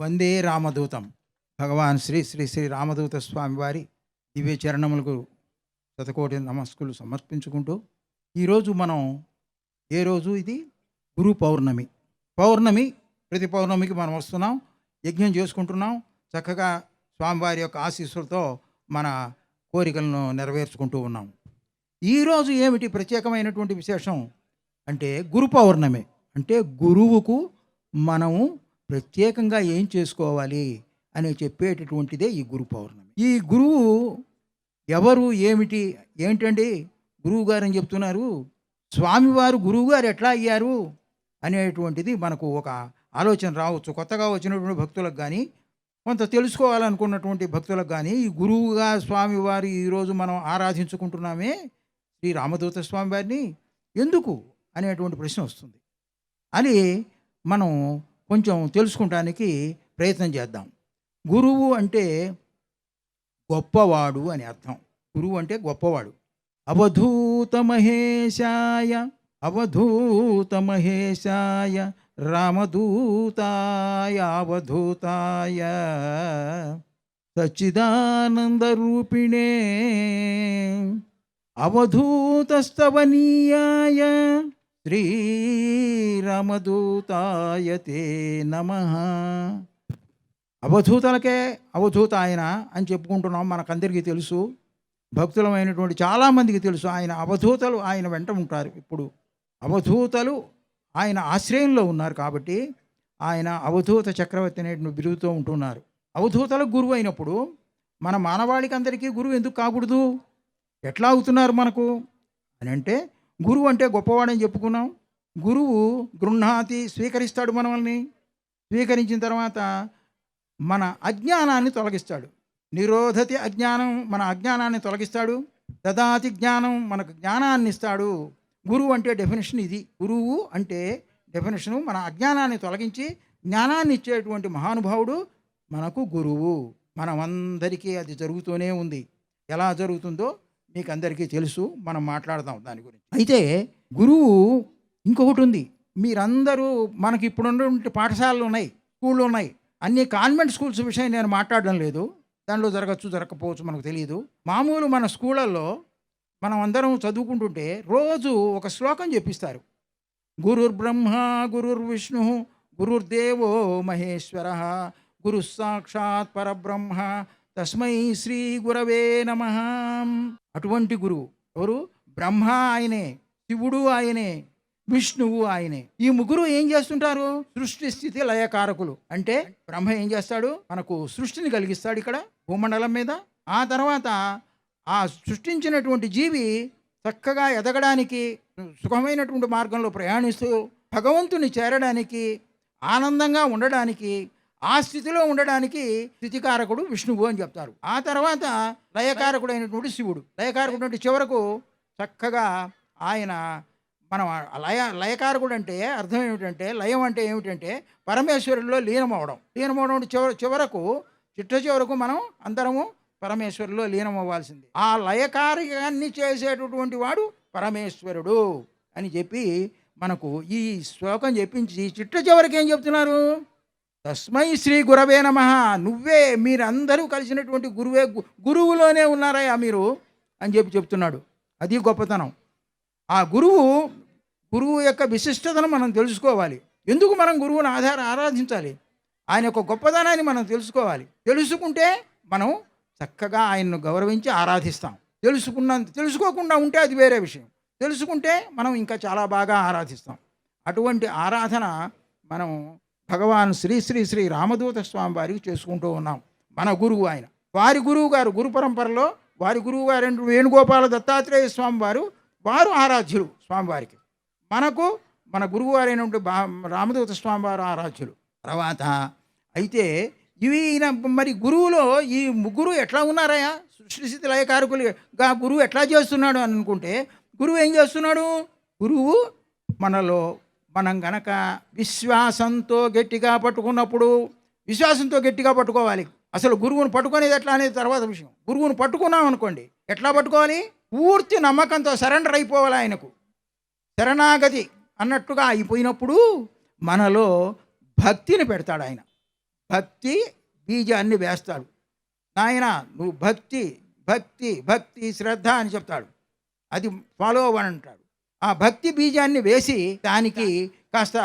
వందే రామదూతం. భగవాన్ శ్రీ శ్రీ శ్రీ రామదూత స్వామివారి దివ్య చరణములకు శతకోటి నమస్కులు సమర్పించుకుంటూ ఈరోజు మనం ఏ రోజు ఇది? గురు పౌర్ణమి. పౌర్ణమి ప్రతి పౌర్ణమికి మనం వస్తున్నాం యజ్ఞం చేసుకుంటున్నాం. చక్కగా స్వామివారి యొక్క ఆశీస్సులతో మన కోరికలను నెరవేర్చుకుంటూ ఉన్నాం. ఈరోజు ఏమిటి ప్రత్యేకమైనటువంటి విశేషం? అంటే గురు పౌర్ణమి. అంటే గురువుకు మనము ప్రత్యేకంగా ఏం చేసుకోవాలి అని చెప్పేటటువంటిదే ఈ గురు పౌర్ణమి. ఈ గురువు ఎవరు ఏమిటి ఏంటండి? గురువు గారు అని చెప్తున్నారు? స్వామివారు గురువు గారు ఎట్లా అయ్యారు? అనేటువంటిది మనకు ఒక ఆలోచన రావచ్చు. కొత్తగా వచ్చినటువంటి భక్తులకు కానీ కొంత తెలుసుకోవాలనుకున్నటువంటి భక్తులకు కానీ ఈ గురువుగా స్వామివారి ఈరోజు మనం ఆరాధించుకుంటున్నామే శ్రీ రామదూత స్వామి వారిని ఎందుకు? అనేటువంటి ప్రశ్న వస్తుంది. అని మనం కొంచెం తెలుసుకుంటానికి ప్రయత్నం చేద్దాం. గురువు అంటే గొప్పవాడు అని అర్థం. గురువు అంటే గొప్పవాడు. అవధూత మహేశాయ అవధూత మహేశాయ రామదూతాయ అవధూతాయ సచ్చిదానందరూపిణే అవధూతస్తవనీయాయ శ్రీరామదూతాయ తే నమ. అవధూతలకే అవధూత ఆయన అని చెప్పుకుంటున్నాం మనకందరికీ తెలుసు. భక్తులమైనటువంటి చాలామందికి తెలుసు ఆయన అవధూతలు ఆయన వెంట ఉంటారు. ఇప్పుడు అవధూతలు ఆయన ఆశ్రయంలో ఉన్నారు కాబట్టి ఆయన అవధూత చక్రవర్తి అనేటువంటి బిరుదుతో ఉంటున్నారు. అవధూతలకు గురువు అయినప్పుడు మన మానవాళికి అందరికీ గురువు ఎందుకు కాకూడదు? ఎట్లా అవుతున్నారు మనకు? అని అంటే గురువు అంటే గొప్పవాడని చెప్పుకున్నాం. గురువు గృహాతి స్వీకరిస్తాడు మనల్ని. స్వీకరించిన తర్వాత మన అజ్ఞానాన్ని తొలగిస్తాడు. నిరోధతి అజ్ఞానం మన అజ్ఞానాన్ని తొలగిస్తాడు. దదాతి జ్ఞానం మనకు జ్ఞానాన్ని ఇస్తాడు. గురువు అంటే డెఫినేషన్ ఇది. గురువు అంటే డెఫినేషను మన అజ్ఞానాన్ని తొలగించి జ్ఞానాన్ని ఇచ్చేటువంటి మహానుభావుడు మనకు గురువు. మనమందరికీ అది జరుగుతూనే ఉంది. ఎలా జరుగుతుందో మీకు అందరికీ తెలుసు మనం మాట్లాడదాం దాని గురించి. అయితే గురువు ఇంకొకటి ఉంది. మీరందరూ మనకి ఇప్పుడు ఉన్నటువంటి పాఠశాలలు ఉన్నాయి స్కూళ్ళు ఉన్నాయి. అన్ని కాన్వెంట్ స్కూల్స్ విషయం నేను మాట్లాడడం లేదు. దానిలో జరగచ్చు జరగకపోవచ్చు మనకు తెలియదు మామూలు మన స్కూళ్ళల్లో మనం అందరం చదువుకుంటుంటే రోజు ఒక శ్లోకం చెప్పిస్తారు. గురుర్ బ్రహ్మ గురుర్ విష్ణు గురుర్దేవో మహేశ్వర గురు సాక్షాత్ పరబ్రహ్మ తస్మై శ్రీ గురవే నమ. అటువంటి గురువు ఎవరు? బ్రహ్మ ఆయనే శివుడు ఆయనే విష్ణువు ఆయనే. ఈ ముగ్గురు ఏం చేస్తుంటారు? సృష్టి స్థితి లయకారకులు. అంటే బ్రహ్మ ఏం చేస్తాడు? మనకు సృష్టిని కలిగిస్తాడు ఇక్కడ భూమండలం మీద. ఆ తర్వాత ఆ సృష్టించినటువంటి జీవి చక్కగా ఎదగడానికి సుఖమైనటువంటి మార్గంలో ప్రయాణిస్తూ భగవంతుని చేరడానికి ఆనందంగా ఉండడానికి ఆ స్థితిలో ఉండడానికి స్థితికారకుడు విష్ణువు అని చెప్తారు. ఆ తర్వాత లయకారకుడు అయినటువంటి శివుడు. లయకారకుడు అంటే చివరకు చక్కగా ఆయన మనం లయ లయకారకుడు అంటే అర్థం ఏమిటంటే లయం అంటే ఏమిటంటే పరమేశ్వరుల్లో లీనమవడం. లీనమవడం అంటే చివర చివరకు చిట్ట చివరకు మనం అందరము పరమేశ్వరులో లీనం అవ్వాల్సింది ఆ లయకార్యాన్ని చేసేటటువంటి వాడు పరమేశ్వరుడు అని చెప్పి మనకు ఈ శ్లోకం చెప్పించి చిట్ట చివరికి ఏం చెప్తున్నారు? తస్మై శ్రీ గురవే నమ. నువ్వే మీరందరూ కలిసినటువంటి గురువే గు- గురువులోనే ఉన్నారయ్యా మీరు అని చెప్పి చెప్తున్నాడు. అది గొప్పతనం. ఆ గురువు గురువు యొక్క విశిష్టతను మనం తెలుసుకోవాలి. ఎందుకు మనం గురువుని ఆధార ఆరాధించాలి? ఆయన యొక్క గొప్పతనాన్ని మనం తెలుసుకోవాలి. తెలుసుకుంటే మనం చక్కగా ఆయన్ను గౌరవించి ఆరాధిస్తాం. తెలుసుకున్న తెలుసుకోకుండా ఉంటే అది వేరే విషయం. తెలుసుకుంటే మనం ఇంకా చాలా బాగా ఆరాధిస్తాం. అటువంటి ఆరాధన మనం భగవాన్ శ్రీ శ్రీ శ్రీ రామదూత స్వామి వారికి చేసుకుంటూ ఉన్నాం. మన గురువు ఆయన. వారి గురువు గారు గురు పరంపరలో వారి గురువు గారు వేణుగోపాల దత్తాత్రేయ స్వామి వారు వారు ఆరాధ్యులు స్వామివారికి. మనకు మన గురువు గారైనటువంటి బా రామదూత స్వామివారు ఆరాధ్యులు. తర్వాత అయితే ఇవి ఈయన మరి గురువులో ఈ ముగ్గురు ఎట్లా ఉన్నారయ్యా? సృష్టిస్థితి లయకారకులుగా గురువు ఎట్లా చేస్తున్నాడు అని అనుకుంటే గురువు ఏం చేస్తున్నాడు? గురువు మనలో మనం గనక విశ్వాసంతో గట్టిగా పట్టుకున్నప్పుడు విశ్వాసంతో గట్టిగా పట్టుకోవాలి. అసలు గురువుని పట్టుకునేది ఎట్లా అనేది తర్వాత విషయం. గురువుని పట్టుకున్నాం అనుకోండి ఎట్లా పట్టుకోవాలి? పూర్తి నమ్మకంతో సరెండర్ అయిపోవాలి ఆయనకు. శరణాగతి అన్నట్టుగా అయిపోయినప్పుడు మనలో భక్తిని పెడతాడు ఆయన. భక్తి బీజాన్ని వేస్తాడు. నాయన నువ్వు భక్తి భక్తి భక్తి శ్రద్ధ అని చెప్తాడు. అది ఫాలో అవ్వని అంటాడు ఆ భక్తి బీజాన్ని వేసి దానికి కాస్త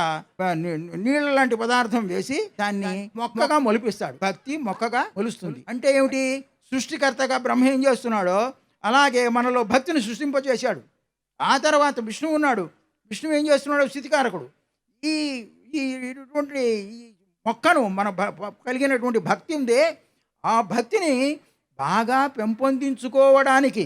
నీళ్ళ లాంటి పదార్థం వేసి దాన్ని మొక్కగా మొలిపిస్తాడు. భక్తి మొక్కగా మొలుస్తుంది. అంటే ఏమిటి? సృష్టికర్తగా బ్రహ్మ ఏం చేస్తున్నాడో అలాగే మనలో భక్తిని సృష్టింపజేశాడు ఆ తర్వాత విష్ణువు ఉన్నాడు. విష్ణువు ఏం చేస్తున్నాడు స్థితికారకుడు. ఈ ఈ ఇటువంటి మొక్కను మన కలిగినటువంటి భక్తి ఉందే ఆ భక్తిని బాగా పెంపొందించుకోవడానికి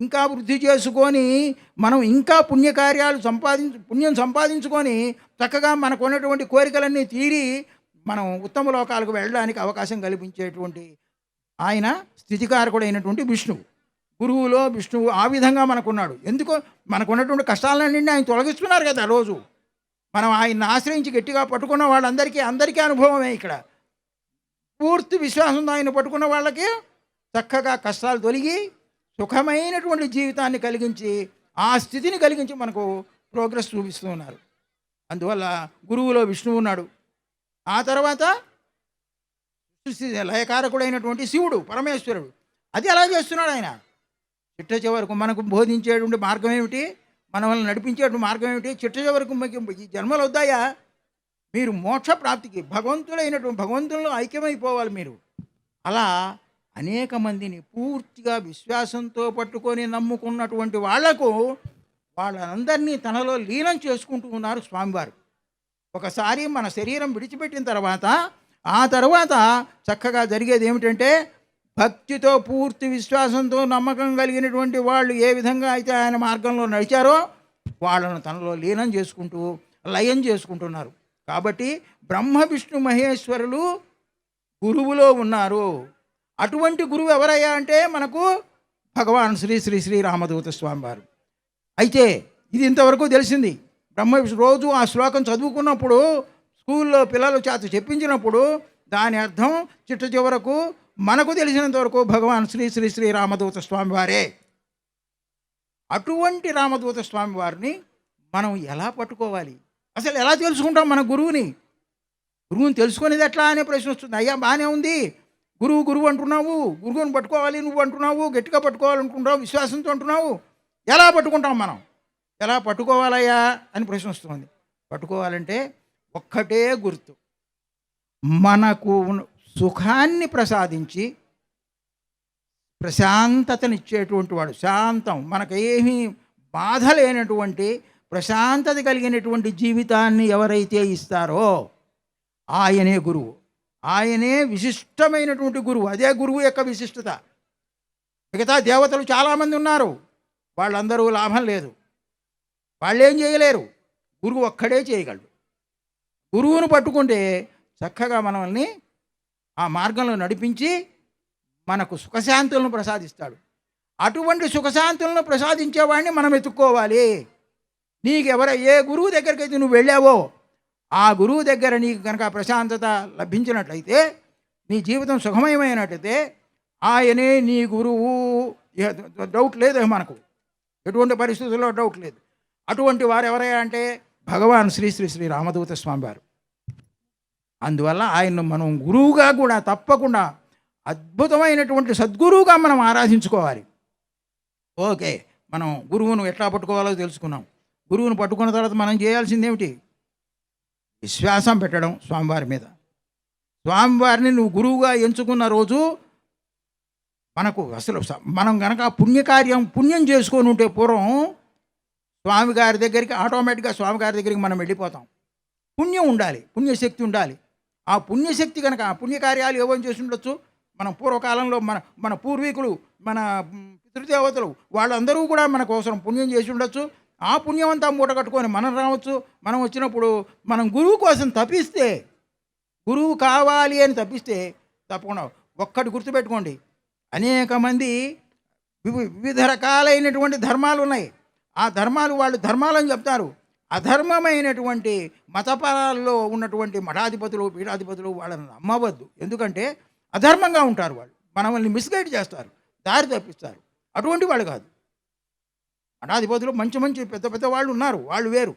ఇంకా వృద్ధి చేసుకొని మనం ఇంకా పుణ్యకార్యాలు సంపాదించు పుణ్యం సంపాదించుకొని చక్కగా మనకు ఉన్నటువంటి కోరికలన్నీ తీరి మనం ఉత్తమ లోకాలకు వెళ్ళడానికి అవకాశం కల్పించేటువంటి ఆయన స్థితికారకుడైనటువంటి విష్ణువు. గురువులో విష్ణువు ఆ విధంగా మనకున్నాడు. ఎందుకో మనకున్నటువంటి కష్టాలన్నీ ఆయన తొలగిస్తున్నారు కదా రోజు. మనం ఆయన్ని ఆశ్రయించి గట్టిగా పట్టుకున్న వాళ్ళందరికీ అందరికీ అనుభవమే ఇక్కడ. పూర్తి విశ్వాసంతో ఆయన పట్టుకున్న వాళ్ళకి చక్కగా కష్టాలు తొలగి సుఖమైనటువంటి జీవితాన్ని కలిగించి ఆ స్థితిని కలిగించి మనకు ప్రోగ్రెస్ చూపిస్తూ ఉన్నారు. అందువల్ల గురువులో విష్ణువు ఉన్నాడు. ఆ తర్వాత లయకారకుడైనటువంటి శివుడు పరమేశ్వరుడు. అది ఎలా చేస్తున్నాడు ఆయన? చిట్ట చివరకు మనకు బోధించేటువంటి మార్గం ఏమిటి? మనల్ని నడిపించేటువంటి మార్గం ఏమిటి? చిట్ట చివరకు ఈ జన్మలు వద్దాయా? మీరు మోక్ష ప్రాప్తికి భగవంతుడైనటువంటి భగవంతుల్లో ఐక్యమైపోవాలి మీరు. అలా అనేక మందిని పూర్తిగా విశ్వాసంతో పట్టుకొని నమ్ముకున్నటువంటి వాళ్ళకు వాళ్ళందరినీ తనలో లీనం చేసుకుంటూ ఉన్నారు స్వామివారు. ఒకసారి మన శరీరం విడిచిపెట్టిన తర్వాత ఆ తర్వాత చక్కగా జరిగేది ఏమిటంటే భక్తితో పూర్తి విశ్వాసంతో నమ్మకం కలిగినటువంటి వాళ్ళు ఏ విధంగా అయితే ఆయన మార్గంలో నడిచారో వాళ్ళను తనలో లీనం చేసుకుంటూ లయం చేసుకుంటున్నారు. కాబట్టి బ్రహ్మ విష్ణు మహేశ్వరులు గురువులో ఉన్నారు. అటువంటి గురువు ఎవరయ్యా అంటే మనకు భగవాన్ శ్రీ శ్రీ శ్రీ రామదూత స్వామివారు. అయితే ఇది ఇంతవరకు తెలిసింది. బ్రహ్మ రోజు ఆ శ్లోకం చదువుకున్నప్పుడు స్కూల్లో పిల్లలు చేత చెప్పించినప్పుడు దాని అర్థం చిట్ట చివరకు మనకు తెలిసినంత వరకు భగవాన్ శ్రీ శ్రీ శ్రీ రామదూత స్వామి వారే అటువంటి రామదూత స్వామి వారిని మనం ఎలా పట్టుకోవాలి? అసలు ఎలా తెలుసుకుంటాం మన గురువుని? గురువుని తెలుసుకునేది ఎట్లా అనే ప్రశ్న వస్తుంది. అయ్యా బాగానే ఉంది. గురువు గురువు అంటున్నావు గురువుని పట్టుకోవాలి నువ్వు అంటున్నావు గట్టిగా పట్టుకోవాలనుకుంటున్నావు విశ్వాసంతో అంటున్నావు. ఎలా పట్టుకుంటాం మనం? ఎలా పట్టుకోవాలయ్యా అని ప్రశ్న వస్తుంది. పట్టుకోవాలంటే ఒక్కటే గుర్తు. మనకు ఉన్న- సుఖాన్ని ప్రసాదించి ప్రశాంతతనిచ్చేటువంటి వాడు శాంతం. మనకు ఏమీ బాధ లేనటువంటి ప్రశాంతత కలిగినటువంటి జీవితాన్ని ఎవరైతే ఇస్తారో ఆయనే గురువు. ఆయనే విశిష్టమైనటువంటి గురువు. అదే గురువు యొక్క విశిష్టత. మిగతా దేవతలు చాలామంది ఉన్నారు. వాళ్ళందరూ లాభం లేదు. వాళ్ళు ఏం చేయలేరు. గురువు ఒక్కడే చేయగలడు. గురువును పట్టుకుంటే చక్కగా మనల్ని ఆ మార్గంలో నడిపించి మనకు సుఖశాంతులను ప్రసాదిస్తాడు. అటువంటి సుఖశాంతులను ప్రసాదించేవాడిని మనం ఎత్తుక్కోవాలి నీకెవర ఏ గురువు దగ్గరికైతే నువ్వు వెళ్ళావో ఆ గురువు దగ్గర నీకు కనుక ప్రశాంతత లభించినట్లయితే నీ జీవితం సుఖమయమైనట్లయితే ఆయనే నీ గురువు. డౌట్ లేదు మనకు. ఎటువంటి పరిస్థితుల్లో డౌట్ లేదు. అటువంటి వారు ఎవరయ్యా అంటే భగవాన్ శ్రీ శ్రీ శ్రీ రామదూత స్వామి వారు అందువల్ల ఆయన్ను మనం గురువుగా కూడా తప్పకుండా అద్భుతమైనటువంటి సద్గురువుగా మనం ఆరాధించుకోవాలి. ఓకే మనం గురువును ఎట్లా పట్టుకోవాలో తెలుసుకున్నాం. గురువును పట్టుకున్న తర్వాత మనం చేయాల్సింది ఏమిటి విశ్వాసం పెట్టడం స్వామివారి మీద. స్వామివారిని నువ్వు గురువుగా ఎంచుకున్న రోజు మనకు అసలు మనం కనుక పుణ్యకార్యం పుణ్యం చేసుకొని ఉంటే పూర్వం స్వామి గారి దగ్గరికి ఆటోమేటిక్గా స్వామి గారి దగ్గరికి మనం వెళ్ళిపోతాం. పుణ్యం ఉండాలి పుణ్యశక్తి ఉండాలి. ఆ పుణ్యశక్తి కనుక ఆ పుణ్యకార్యాలు ఏవో చేసి ఉండొచ్చు. మనం పూర్వకాలంలో మన మన పూర్వీకులు మన పితృదేవతలు వాళ్ళందరూ కూడా మన కోసం పుణ్యం చేసి ఉండొచ్చు. ఆ పుణ్యమంతా మూట కట్టుకొని మనం రావచ్చు మనం వచ్చినప్పుడు మనం గురువు కోసం తప్పిస్తే గురువు కావాలి అని తప్పిస్తే తప్పకుండా ఒక్కటి గుర్తుపెట్టుకోండి. అనేక మంది వివి- వివిధ రకాలైనటువంటి ధర్మాలు ఉన్నాయి. ఆ ధర్మాలు వాళ్ళు ధర్మాలని చెప్తారు. అధర్మమైనటువంటి మతపరాల్లో ఉన్నటువంటి మఠాధిపతులు పీఠాధిపతులు వాళ్ళని నమ్మవద్దు. ఎందుకంటే అధర్మంగా ఉంటారు వాళ్ళు. మనల్ని మిస్గైడ్ చేస్తారు. దారి తప్పిస్తారు. అటువంటి వాళ్ళు కాదు. మఠాధిపతులు మంచి మంచి పెద్ద పెద్ద వాళ్ళు ఉన్నారు వాళ్ళు వేరు.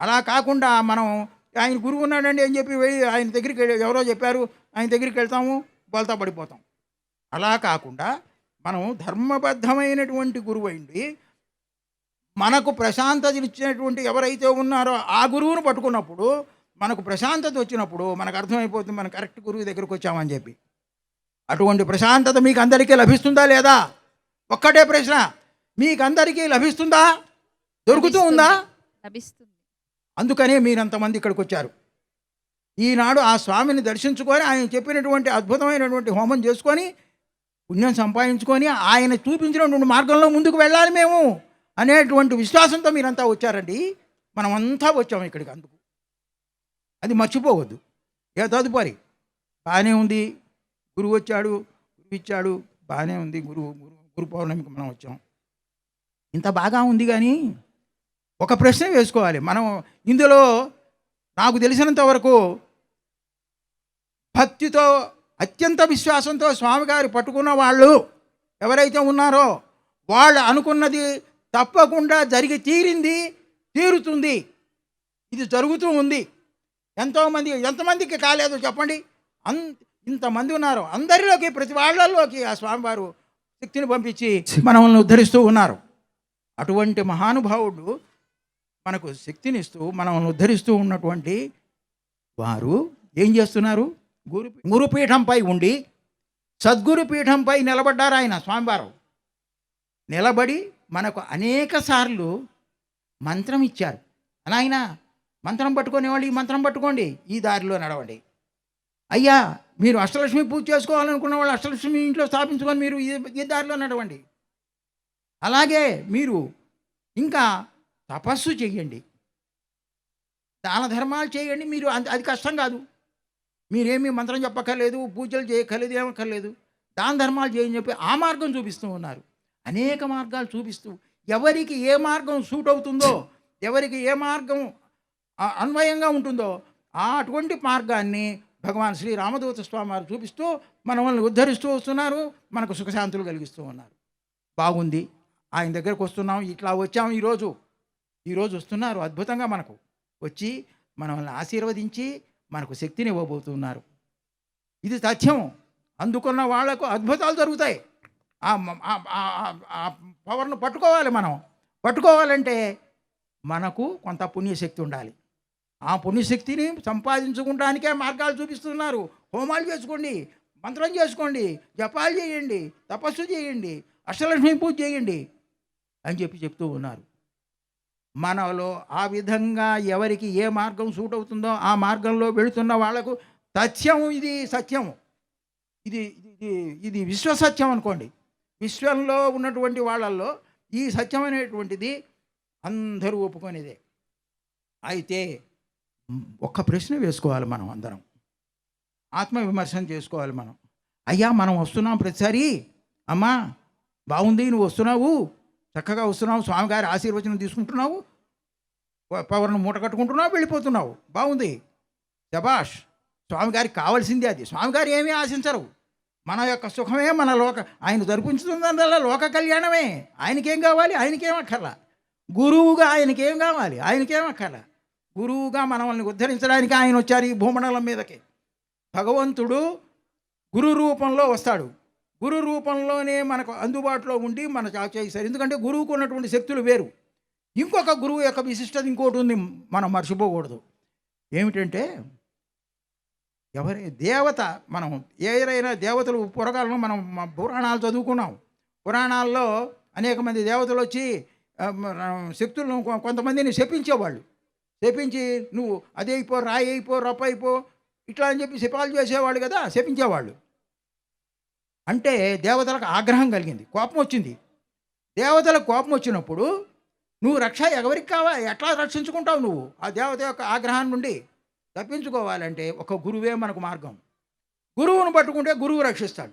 అలా కాకుండా మనం ఆయన గురువు ఉన్నాడండి అని చెప్పి వెళ్ళి ఆయన దగ్గరికి ఎవరో చెప్పారు ఆయన దగ్గరికి వెళ్తాము బలతా పడిపోతాం. అలా కాకుండా మనం ధర్మబద్ధమైనటువంటి గురువు అయింది మనకు ప్రశాంతతనిచ్చినటువంటి ఎవరైతే ఉన్నారో ఆ గురువును పట్టుకున్నప్పుడు మనకు ప్రశాంతత వచ్చినప్పుడు మనకు అర్థమైపోతుంది మనం కరెక్ట్ గురువు దగ్గరకు వచ్చామని చెప్పి. అటువంటి ప్రశాంతత మీకు అందరికీ లభిస్తుందా లేదా? ఒక్కటే ప్రశ్న. మీకు అందరికీ లభిస్తుందా? దొరుకుతూ ఉందా? లభిస్తుంది. అందుకనే మీరంతమంది ఇక్కడికి వచ్చారు ఈనాడు ఆ స్వామిని దర్శించుకొని ఆయన చెప్పినటువంటి అద్భుతమైనటువంటి హోమం చేసుకొని పుణ్యం సంపాదించుకొని ఆయన చూపించినటువంటి మార్గంలో ముందుకు వెళ్ళాలి మేము అనేటువంటి విశ్వాసంతో మీరంతా వచ్చారండి. మనమంతా వచ్చాము ఇక్కడికి అందుకు. అది మర్చిపోవద్దు. ఏ తదుపరి బాగానే ఉంది. గురువు వచ్చాడు గురువు ఇచ్చాడు బాగానే ఉంది. గురువు గురు గురు పౌర్ణమికి మనం వచ్చాం. ఇంత బాగా ఉంది కానీ ఒక ప్రశ్న వేసుకోవాలి. మనం ఇందులో నాకు తెలిసినంత వరకు భక్తితో అత్యంత విశ్వాసంతో స్వామిగారు పట్టుకున్న వాళ్ళు ఎవరైతే ఉన్నారో వాళ్ళు అనుకున్నది తప్పకుండా జరిగి తీరింది తీరుతుంది. ఇది జరుగుతూ ఉంది. ఎంతోమంది ఎంతమందికి కాలేదు చెప్పండి. అన్ ఇంతమంది ఉన్నారు. అందరిలోకి ప్రతి వాళ్ళలోకి ఆ స్వామివారు శక్తిని పంపించి మనల్ని ఉద్ధరిస్తూ ఉన్నారు. అటువంటి మహానుభావుడు మనకు శక్తినిస్తూ మనల్ని ఉద్ధరిస్తూ ఉన్నటువంటి వారు ఏం చేస్తున్నారు? గురు గురుపీఠంపై ఉండి సద్గురు పీఠంపై నిలబడ్డారు ఆయన స్వామివారు. నిలబడి మనకు అనేక సార్లు మంత్రం ఇచ్చారు. నాయన మంత్రం పట్టుకునేవాళ్ళు ఈ మంత్రం పట్టుకోండి ఈ దారిలో నడవండి. అయ్యా మీరు అష్టలక్ష్మి పూజ చేసుకోవాలనుకున్న వాళ్ళు అష్టలక్ష్మి ఇంట్లో స్థాపించుకొని మీరు ఈ దారిలో నడవండి. అలాగే మీరు ఇంకా తపస్సు చేయండి దాన ధర్మాలు చేయండి. మీరు అంత- అది కష్టం కాదు. మీరేమీ మంత్రం చెప్పక్కర్లేదు పూజలు చేయక్కర్లేదు ఏమక్కర్లేదు. దాన ధర్మాలు చేయని చెప్పి ఆ మార్గం చూపిస్తూ ఉన్నారు. అనేక మార్గాలు చూపిస్తూ ఎవరికి ఏ మార్గం సూట్ అవుతుందో ఎవరికి ఏ మార్గం అన్వయంగా ఉంటుందో ఆ అటువంటి మార్గాన్ని భగవాన్ శ్రీ రామదూత స్వామి వారు చూపిస్తూ మనల్ని ఉద్ధరిస్తూ వస్తున్నారు. మనకు సుఖశాంతులు కలిగిస్తూ ఉన్నారు. బాగుంది. ఆయన దగ్గరకు వస్తున్నాం. ఇట్లా వచ్చాం ఈరోజు. ఈరోజు వస్తున్నారు అద్భుతంగా మనకు. వచ్చి మనల్ని ఆశీర్వదించి మనకు శక్తిని ఇవ్వబోతున్నారు. ఇది సత్యం అందుకున్న వాళ్ళకు అద్భుతాలు జరుగుతాయి. ఆ ఆ పవర్ను పట్టుకోవాలి మనం. పట్టుకోవాలంటే మనకు కొంత పుణ్యశక్తి ఉండాలి. ఆ పుణ్యశక్తిని సంపాదించుకోవడానికే మార్గాలు చూపిస్తున్నారు. హోమాలు చేసుకోండి మంత్రం చేసుకోండి జపాలు చేయండి తపస్సు చేయండి అష్టలక్ష్మి పూజ చేయండి. అని చెప్పి చెప్తూ ఉన్నారు. మనలో ఆ విధంగా ఎవరికి ఏ మార్గం సూట్ అవుతుందో ఆ మార్గంలో వెళుతున్న వాళ్ళకు సత్యం ఇది సత్యం ఇది ఇది ఇది విశ్వసత్యం అనుకోండి. విశ్వంలో ఉన్నటువంటి వాళ్ళల్లో ఈ సత్యం అనేటువంటిది అందరూ ఒప్పుకునేదే. అయితే ఒక్క ప్రశ్న వేసుకోవాలి మనం అందరం. ఆత్మవిమర్శనం చేసుకోవాలి మనం. అయ్యా మనం వస్తున్నాం ప్రతిసారి. అమ్మా బాగుంది నువ్వు వస్తున్నావు. చక్కగా వస్తున్నావు స్వామిగారి ఆశీర్వచనం తీసుకుంటున్నావు పవర్ను మూట కట్టుకుంటున్నావు వెళ్ళిపోతున్నావు. బాగుంది. శబాష్ స్వామిగారికి కావాల్సిందే అది. స్వామిగారు ఏమీ ఆశించరు. మన యొక్క సుఖమే మన లోక ఆయన జరిపించుతుందల్లా లోక కళ్యాణమే. ఆయనకేం కావాలి? ఆయనకేం అక్కర్లా. గురువుగా ఆయనకేం కావాలి? ఆయనకేం అక్కర్లా. గురువుగా మనల్ని ఉద్ధరించడానికి ఆయన వచ్చారు ఈ భూమండలం మీదకి. భగవంతుడు గురు రూపంలో వస్తాడు. గురు రూపంలోనే మనకు అందుబాటులో ఉండి మన చేస్తారు ఎందుకంటే గురువుకు ఉన్నటువంటి శక్తులు వేరు. ఇంకొక గురువు యొక్క విశిష్టత ఇంకోటి ఉంది మనం మర్చిపోకూడదు. ఏమిటంటే ఎవరి దేవత మనం ఏదైనా దేవతలు పురగాలను మనం పురాణాలు చదువుకున్నాం. పురాణాల్లో అనేక మంది దేవతలు వచ్చి శక్తులను కొంతమందిని శపించేవాళ్ళు. శపించి నువ్వు అదే అయిపో రాయి అయిపో రప్ప అయిపో ఇట్లా అని చెప్పి శపాలు చేసేవాళ్ళు కదా శపించేవాళ్ళు. అంటే దేవతలకు ఆగ్రహం కలిగింది కోపం వచ్చింది. దేవతలకు కోపం వచ్చినప్పుడు నువ్వు రక్ష ఎవరికి కావాలి ఎట్లా రక్షించుకుంటావు నువ్వు? ఆ దేవత యొక్క ఆగ్రహం నుండి తప్పించుకోవాలంటే ఒక గురువే మనకు మార్గం. గురువును పట్టుకుంటే గురువు రక్షిస్తాడు.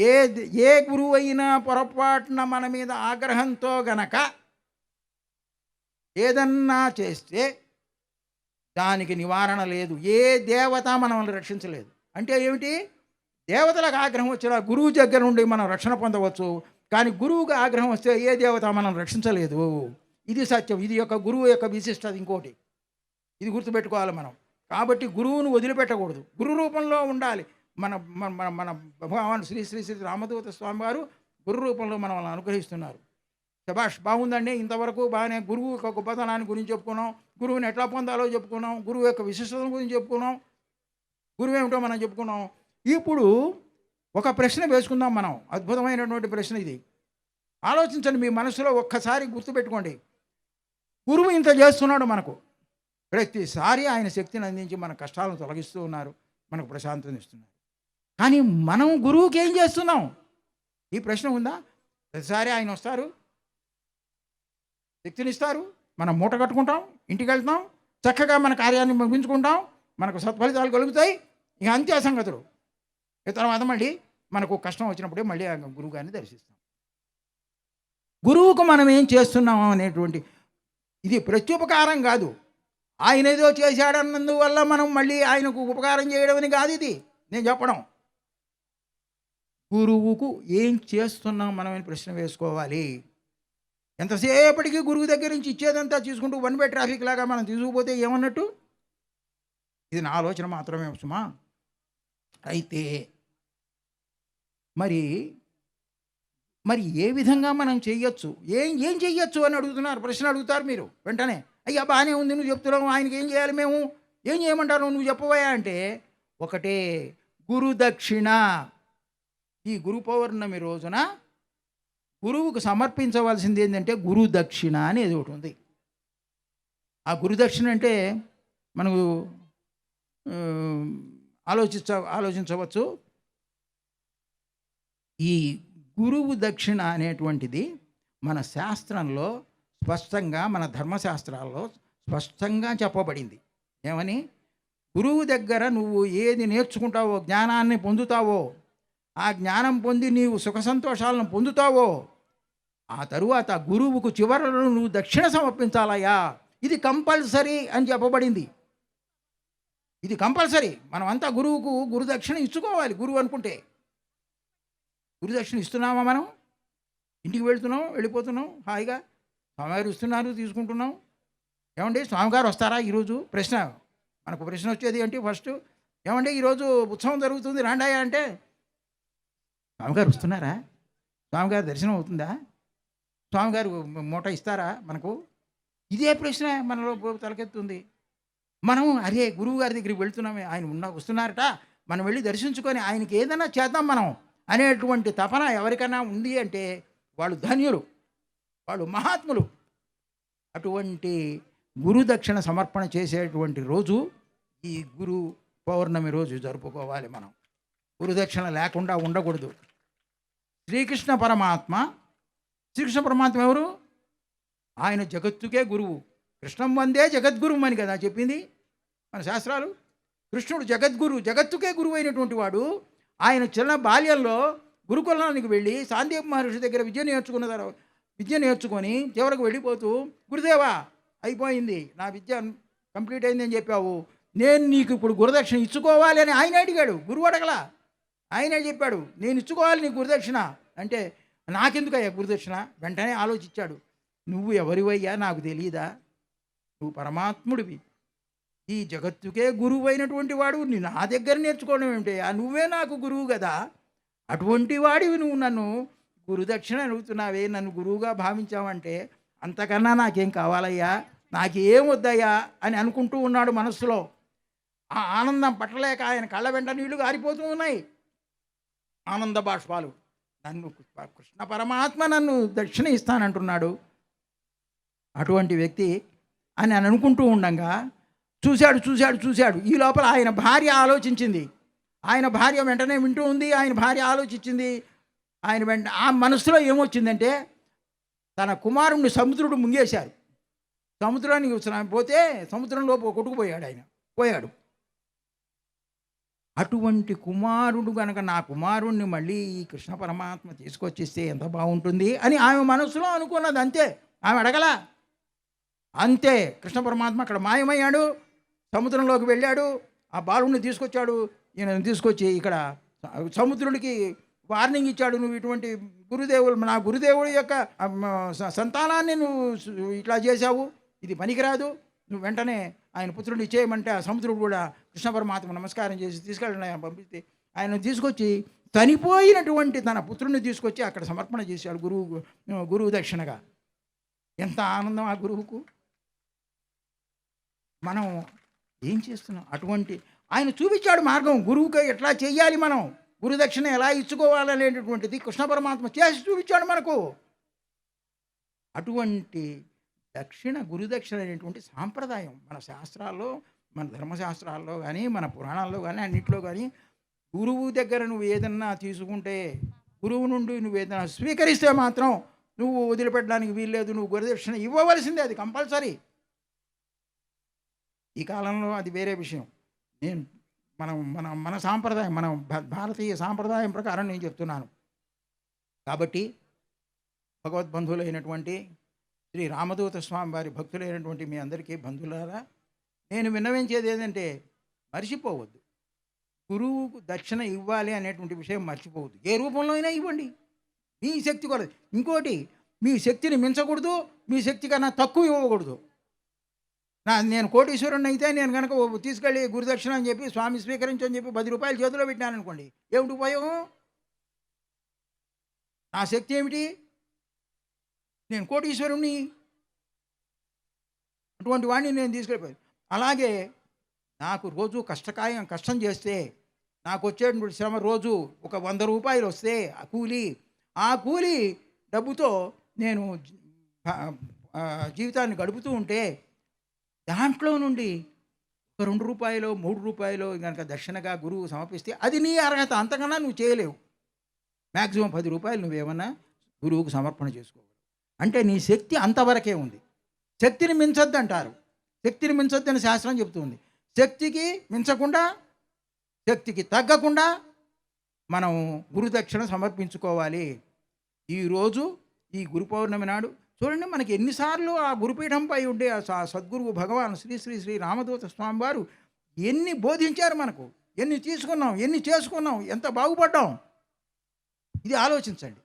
ఏ ఏ గురువు అయినా పొరపాటున మన మీద ఆగ్రహంతో గనక ఏదన్నా చేస్తే దానికి నివారణ లేదు. ఏ దేవత మనల్ని రక్షించలేదు. అంటే ఏమిటి? దేవతలకు ఆగ్రహం వచ్చినా గురువు దగ్గర నుండి మనం రక్షణ పొందవచ్చు. కానీ గురువుకి ఆగ్రహం వస్తే ఏ దేవత మనం రక్షించలేదు? ఇది సత్యం. ఇది యొక్క గురువు యొక్క విశిష్టత ఇంకోటి. ఇది గుర్తుపెట్టుకోవాలి మనం. కాబట్టి గురువును వదిలిపెట్టకూడదు. గురు రూపంలో ఉండాలి. మన మన మన భగవాన్ శ్రీ శ్రీ శ్రీ రామదూత స్వామి వారు గురు రూపంలో మనల్ని అనుగ్రహిస్తున్నారు. శభాష్ బాగుందండి. ఇంతవరకు బాగానే గురువు యొక్క గొప్పతనాన్ని గురించి చెప్పుకున్నాం. గురువుని ఎట్లా పొందాలో చెప్పుకున్నాం. గురువు యొక్క విశిష్టత గురించి చెప్పుకున్నాం. గురువు ఏమిటో మనం చెప్పుకున్నాం. ఇప్పుడు ఒక ప్రశ్న వేసుకుందాం మనం. అద్భుతమైనటువంటి ప్రశ్న ఇది. ఆలోచించండి మీ మనసులో ఒక్కసారి గుర్తుపెట్టుకోండి. గురువు ఇంత చేస్తున్నాడు మనకు. ప్రతిసారి ఆయన శక్తిని అందించి మన కష్టాలను తొలగిస్తూ ఉన్నారు మనకు ప్రశాంతత ఇస్తున్నారు. కానీ మనం గురువుకి ఏం చేస్తున్నాం? ఈ ప్రశ్న ఉందా? ప్రతిసారి ఆయన వస్తారు. శక్తినిస్తారు మనం మూట కట్టుకుంటాం ఇంటికి వెళ్తాం చక్కగా మన కార్యాన్ని ముగించుకుంటాం మనకు సత్ఫలితాలు కలుగుతాయి. ఇక అంతే సంగతులు తర్వాత మళ్ళీ మనకు కష్టం వచ్చినప్పుడే మళ్ళీ ఆ గురువు గారిని దర్శిస్తాం. గురువుకు మనం ఏం చేస్తున్నాం అనేటువంటి ఇది ప్రత్యుపకారం కాదు. ఆయన ఏదో చేశాడన్నందువల్ల మనం మళ్ళీ ఆయనకు ఉపకారం చేయడం అని కాదు ఇది. నేను చెప్పడం. గురువుకు ఏం చేస్తున్నాం మనం అని ప్రశ్న వేసుకోవాలి. ఎంతసేపటికి గురువు దగ్గర నుంచి ఇచ్చేదంతా తీసుకుంటూ వన్ వే ట్రాఫిక్ లాగా మనం తీసుకుపోతే ఏమన్నట్టు? ఇది నా ఆలోచన మాత్రమే సుమా. అయితే మరి మరి ఏ విధంగా మనం చేయొచ్చు? ఏం ఏం చెయ్యొచ్చు అని అడుగుతున్నారు? ప్రశ్న అడుగుతారు మీరు వెంటనే. అయ్యా బాగానే ఉంది నువ్వు చెప్తున్నావు ఆయనకి ఏం చేయాలి మేము? ఏం చేయమంటారు? నువ్వు చెప్పబోయా అంటే ఒకటే గురు దక్షిణ. ఈ గురు పౌర్ణమి రోజున గురువుకు సమర్పించవలసింది ఏంటంటే గురు దక్షిణ అనేది ఒకటి ఉంది. ఆ గురుదక్షిణ అంటే మనకు ఆలోచించ ఆలోచించవచ్చు. ఈ గురువు దక్షిణ అనేటువంటిది మన శాస్త్రంలో స్పష్టంగా మన ధర్మశాస్త్రాల్లో స్పష్టంగా చెప్పబడింది. ఏమని? గురువు దగ్గర నువ్వు ఏది నేర్చుకుంటావో జ్ఞానాన్ని పొందుతావో ఆ జ్ఞానం పొంది నీవు సుఖ సంతోషాలను పొందుతావో ఆ తరువాత గురువుకు చివరలో నువ్వు దక్షిణ సమర్పించాలయ్యా. ఇది కంపల్సరీ అని చెప్పబడింది. ఇది కంపల్సరీ. మనమంతా గురువుకు గురుదక్షిణ ఇచ్చుకోవాలి గురువు అనుకుంటే. గురుదక్షిణ ఇస్తున్నామా మనం? ఇంటికి వెళ్తున్నాం వెళ్ళిపోతున్నాం హాయిగా. స్వామివారు ఇస్తున్నారు తీసుకుంటున్నాం. ఏమండి స్వామిగారు వస్తారా ఈరోజు? ప్రశ్న. మనకు ప్రశ్న వచ్చేది ఏంటి ఫస్ట్? ఏమండి ఈరోజు ఉత్సవం జరుగుతుంది రాండాయా అంటే. స్వామిగారు వస్తున్నారా? స్వామిగారు దర్శనం అవుతుందా? స్వామిగారు మూట ఇస్తారా మనకు? ఇదే ప్రశ్న మనలో తలకెత్తుంది. మనం అరే గురువు గారి దగ్గరికి వెళ్తున్నామే. ఆయన ఉన్న వస్తున్నారట. మనం వెళ్ళి దర్శించుకొని ఆయనకి ఏదైనా చేద్దాం మనం. అనేటువంటి తపన ఎవరికైనా ఉంది అంటే వాళ్ళు ధన్యులు వాళ్ళు మహాత్ములు. అటువంటి గురు దక్షిణ సమర్పణ చేసేటువంటి రోజు ఈ గురు పౌర్ణమి రోజు జరుపుకోవాలి మనం. గురుదక్షిణ లేకుండా ఉండకూడదు. శ్రీకృష్ణ పరమాత్మ శ్రీకృష్ణ పరమాత్మ ఎవరు? ఆయన జగత్తుకే గురువు. కృష్ణం వందే జగద్గురువు అని కదా చెప్పింది మన శాస్త్రాలు. కృష్ణుడు జగద్గురు జగత్తుకే గురువు అయినటువంటి వాడు. ఆయన చిన్న బాల్యంలో గురుకులానికి వెళ్ళి సాందీప మహర్షి దగ్గర విద్య నేర్చుకున్న తర్వాత విద్య నేర్చుకొని చివరకు వెళ్ళిపోతూ గురుదేవా అయిపోయింది. నా విద్య కంప్లీట్ అయిందని చెప్పావు. నేను నీకు ఇప్పుడు గురుదక్షిణ ఇచ్చుకోవాలి అని ఆయన అడిగాడు. గురువు అడగలా. ఆయనే చెప్పాడు నేను ఇచ్చుకోవాలి నీ గురుదక్షిణ. అంటే నాకెందుకయ్యా గురుదక్షిణ? వెంటనే ఆలోచించాడు. నువ్వు ఎవరివయ్యా? నాకు తెలియదా నువ్వు పరమాత్ముడివి. ఈ జగత్తుకే గురువు అయినటువంటి వాడు నీ నా దగ్గర నేర్చుకోవడం ఏమిటయ్యా నువ్వే నాకు గురువు కదా. అటువంటి వాడివి నువ్వు నన్ను. గురుదక్షిణ అడుగుతున్నావే నన్ను గురువుగా భావించావంటే అంతకన్నా నాకేం కావాలయ్యా? నాకేం వద్దయ్యా? అని అనుకుంటూ ఉన్నాడు మనస్సులో. ఆ ఆనందం పట్టలేక ఆయన కళ్ళ వెంట నీళ్ళు గారిపోతూ ఉన్నాయి. ఆనంద బాష్పాలు. నన్ను కృష్ణ పరమాత్మ నన్ను దక్షిణ ఇస్తానంటున్నాడు. అటువంటి వ్యక్తి అని అని అనుకుంటూ ఉండంగా చూశాడు చూశాడు చూశాడు. ఈ లోపల ఆయన భార్య ఆలోచించింది. ఆయన భార్య వెంటనే వింటూ ఉంది ఆయన భార్య ఆలోచించింది. ఆయన వెంట ఆ మనసులో ఏమొచ్చిందంటే తన కుమారుణ్ణి సముద్రుడు ముంగేశారు. సముద్రానికి స్నా- పోతే సముద్రంలో కొట్టుకుపోయాడు ఆయన. పోయాడు. అటువంటి కుమారుడు గనక నా కుమారుణ్ణి మళ్ళీ ఈ కృష్ణ పరమాత్మ తీసుకొచ్చిస్తే ఎంత బాగుంటుంది అని ఆమె మనసులో అనుకున్నది అంతే ఆమె అడగల. అంతే. కృష్ణ పరమాత్మ అక్కడ మాయమయ్యాడు. సముద్రంలోకి వెళ్ళాడు. ఆ బాలుడిని తీసుకొచ్చాడు. ఈయన తీసుకొచ్చి ఇక్కడ సముద్రుడికి వార్నింగ్ ఇచ్చాడు. నువ్వు ఇటువంటి గురుదేవులు నా గురుదేవుడి యొక్క సంతానాన్ని నువ్వు ఇట్లా చేశావు. ఇది పనికిరాదు. నువ్వు వెంటనే ఆయన పుత్రుడిని చేయమంటే ఆ సముద్రుడు కూడా కృష్ణ పరమాత్మ నమస్కారం చేసి తీసుకెళ్ళండి ఆయన పంపిస్తే. ఆయన తీసుకొచ్చి చనిపోయినటువంటి తన పుత్రుడిని తీసుకొచ్చి అక్కడ సమర్పణ చేశాడు గురువు గురువు దక్షిణగా. ఎంత ఆనందం ఆ గురువుకు. మనం ఏం చేస్తున్నాం అటువంటి ఆయన చూపించాడు మార్గం. గురువుకి ఎట్లా చేయాలి మనం? గురుదక్షిణ ఎలా ఇచ్చుకోవాలనేటటువంటిది కృష్ణ పరమాత్మ చేసి చూపించాడు మనకు. అటువంటి దక్షిణ గురుదక్షిణ అనేటువంటి సాంప్రదాయం మన శాస్త్రాల్లో మన ధర్మశాస్త్రాల్లో కానీ మన పురాణాల్లో కానీ అన్నింటిలో కానీ గురువు దగ్గర నువ్వు ఏదన్నా తీసుకుంటే గురువు నుండి నువ్వు ఏదైనా స్వీకరిస్తే మాత్రం నువ్వు వదిలిపెట్టడానికి వీల్లేదు నువ్వు గురుదక్షిణ ఇవ్వవలసిందే. అది కంపల్సరీ. ఈ కాలంలో అది వేరే విషయం. నేను మనం మన మన సాంప్రదాయం మన భ- భారతీయ సాంప్రదాయం ప్రకారం నేను చెప్తున్నాను. కాబట్టి భగవద్బంధువులైనటువంటి శ్రీ రామదూత స్వామి వారి భక్తులైనటువంటి మీ అందరికీ బంధువులారా నేను విన్నవించేది ఏంటంటే మర్చిపోవద్దు. గురువుకు దక్షిణ ఇవ్వాలి అనేటువంటి విషయం మర్చిపోవద్దు. ఏ రూపంలో అయినా ఇవ్వండి. మీ శక్తి కొలది. ఇంకోటి మీ శక్తిని మించకూడదు మీ శక్తి కన్నా తక్కువ ఇవ్వకూడదు. నా నేను కోటీశ్వరుని అయితే నేను కనుక తీసుకెళ్ళి గురుదక్షిణ అని చెప్పి స్వామి స్వీకరించని చెప్పి పది రూపాయలు చేతిలో పెట్టాను అనుకోండి ఏమిటి ఉపయోగం? నా శక్తి ఏమిటి? నేను కోటీశ్వరుణ్ణి. అటువంటి వాడిని నేను తీసుకెళ్ళిపోయాను. అలాగే నాకు రోజు కష్టకాయం కష్టం చేస్తే నాకు వచ్చేటువంటి శ్రమ రోజు ఒక వంద రూపాయలు వస్తే ఆ కూలి ఆ కూలి డబ్బుతో నేను జీవితాన్ని గడుపుతూ ఉంటే దాంట్లో నుండి ఒక రెండు రూపాయలు మూడు రూపాయలు కనుక దక్షిణగా గురువు సమర్పిస్తే అది నీ అర్హత. అంతకన్నా నువ్వు చేయలేవు. మ్యాక్సిమం పది రూపాయలు నువ్వేమన్నా గురువుకు సమర్పణ చేసుకోవాలి అంటే నీ శక్తి అంతవరకే ఉంది. శక్తిని మించొద్దు అంటారు శక్తిని మించొద్దు అని శాస్త్రం చెబుతుంది. శక్తికి మించకుండా శక్తికి తగ్గకుండా మనం గురుదక్షిణ సమర్పించుకోవాలి. ఈరోజు ఈ గురు పౌర్ణమి నాడు చూడండి మనకి ఎన్నిసార్లు ఆ గురుపీఠంపై ఉండే ఆ సద్గురువు భగవాన్ శ్రీ శ్రీ శ్రీ రామదూత స్వామి వారు ఎన్ని బోధించారు మనకు? ఎన్ని తీసుకున్నాం? ఎన్ని చేసుకున్నాం? ఎంత బాగుపడ్డాం? ఇది ఆలోచించండి.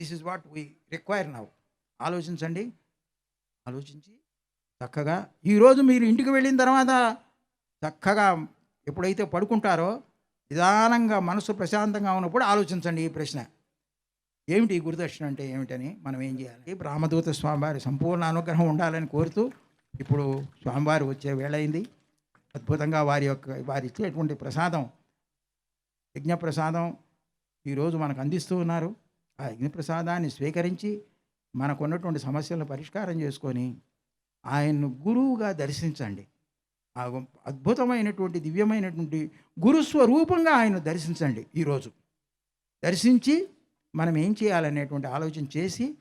This is what we require now ఆలోచించండి. ఆలోచించి చక్కగా ఈరోజు మీరు ఇంటికి వెళ్ళిన తర్వాత చక్కగా ఎప్పుడైతే పడుకుంటారో నిదానంగా మనసు ప్రశాంతంగా ఉన్నప్పుడు ఆలోచించండి ఈ ప్రశ్న. ఏమిటి ఈ గురుదక్షిణ అంటే ఏమిటని మనం ఏం చేయాలి? రామదూత స్వామివారి సంపూర్ణ అనుగ్రహం ఉండాలని కోరుతూ ఇప్పుడు స్వామివారు వచ్చే వేళైంది అద్భుతంగా వారి యొక్క వారి ఇచ్చేటువంటి ప్రసాదం యజ్ఞ ప్రసాదం ఈరోజు మనకు అందిస్తూ ఉన్నారు. ఆ యజ్ఞ ప్రసాదాన్ని స్వీకరించి మనకు ఉన్నటువంటి సమస్యలను పరిష్కారం చేసుకొని ఆయన్ను గురువుగా దర్శించండి. ఆ అద్భుతమైనటువంటి దివ్యమైనటువంటి గురుస్వరూపంగా ఆయన దర్శించండి ఈరోజు దర్శించి మనం ఏం చేయాలనేటువంటి ఆలోచన చేసి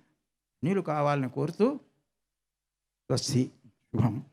నీళ్ళు కావాలని కోరుతూ స్వస్తి శుభం.